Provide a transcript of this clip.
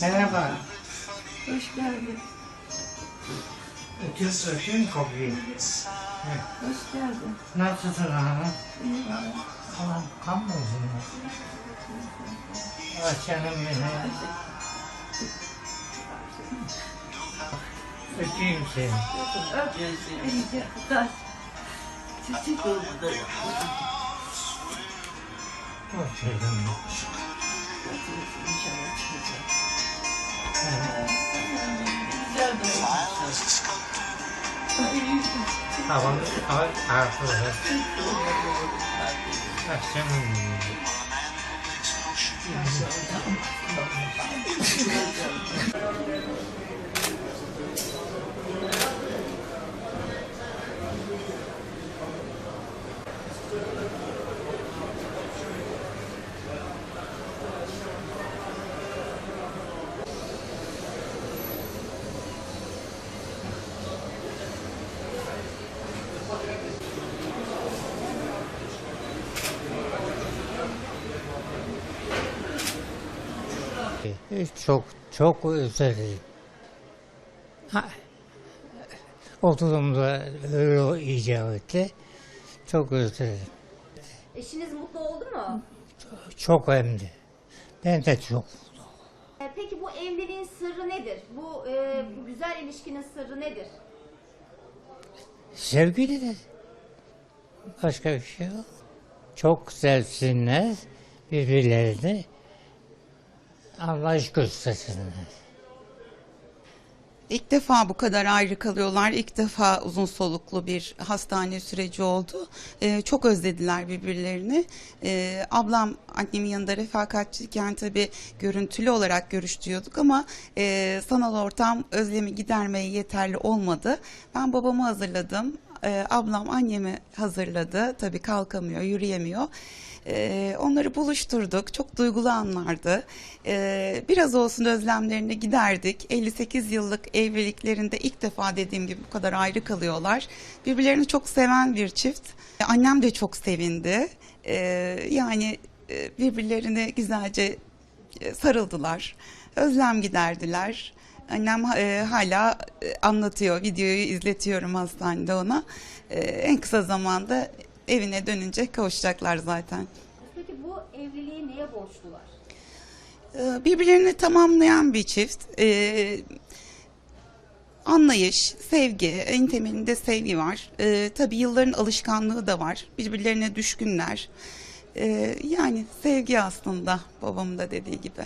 Merhaba. Hoş geldin. Ötüyorsun, ötüyor kapıyı? Hoş geldin. Nasılsın hanım? İyi var. Anam kan mı üzülüyor? Ah canım benim. Öpeyim seni. İyice kadar. Çiçek oldu da. Oh canım. İnşallah çıkacak. Güzel de olmuş. Hava, hava artırdı. Ah canım benim. Çok çok özledim. Ha, Oturumda öyle icap etti. Çok özledim. Eşiniz mutlu oldu mu? Çok hem de. Ben de çok. E, Peki bu evliliğin sırrı nedir? Bu, e, bu güzel ilişkinin sırrı nedir? Sevgili de. Başka bir şey yok. Çok sevsinler birbirlerini. Anlayış göstersinler. İlk defa bu kadar ayrı kalıyorlar. İlk defa uzun soluklu bir hastane süreci oldu. Ee, çok özlediler birbirlerini. Ee, ablam annemin yanında refakatçiyken tabii görüntülü olarak görüştüyorduk ama e, sanal ortam özlemi gidermeye yeterli olmadı. Ben babamı hazırladım. Ee, ablam annemi hazırladı. Tabii kalkamıyor, yürüyemiyor. Ee, onları buluşturduk. Çok duygulu anlardı. Ee, biraz olsun özlemlerini giderdik. 58 yıllık evliliklerinde ilk defa dediğim gibi bu kadar ayrı kalıyorlar. Birbirlerini çok seven bir çift. Annem de çok sevindi. Ee, yani e, birbirlerine güzelce e, sarıldılar. Özlem giderdiler. Annem e, hala e, anlatıyor, videoyu izletiyorum hastanede ona. E, en kısa zamanda evine dönünce kavuşacaklar zaten. Peki bu evliliği neye borçlular? E, birbirlerini tamamlayan bir çift. E, anlayış, sevgi, en temelinde sevgi var. E, tabii yılların alışkanlığı da var. Birbirlerine düşkünler. E, yani sevgi aslında babamın da dediği gibi.